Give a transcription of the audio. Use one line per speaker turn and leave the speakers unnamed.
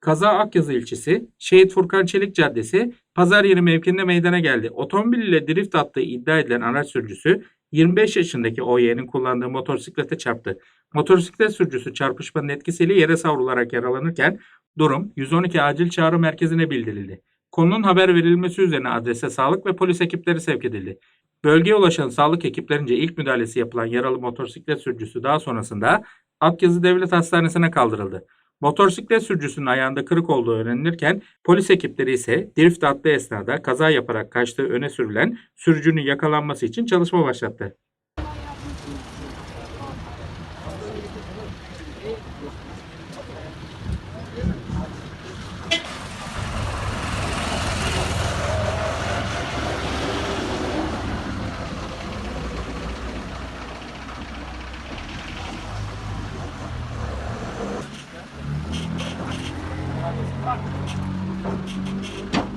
Kaza Akyazı ilçesi, Şehit Furkan Çelik Caddesi, Pazar yeri mevkinde meydana geldi. Otomobil ile drift attığı iddia edilen araç sürücüsü 25 yaşındaki OY'nin kullandığı motosiklete çarptı. Motosiklet sürücüsü çarpışmanın etkisiyle yere savrularak yaralanırken durum 112 acil çağrı merkezine bildirildi. Konunun haber verilmesi üzerine adrese sağlık ve polis ekipleri sevk edildi. Bölgeye ulaşan sağlık ekiplerince ilk müdahalesi yapılan yaralı motosiklet sürücüsü daha sonrasında Akyazı Devlet Hastanesi'ne kaldırıldı. Motosiklet sürücüsünün ayağında kırık olduğu öğrenilirken polis ekipleri ise drift attığı esnada kaza yaparak kaçtığı öne sürülen sürücünün yakalanması için çalışma başlattı. Thank you.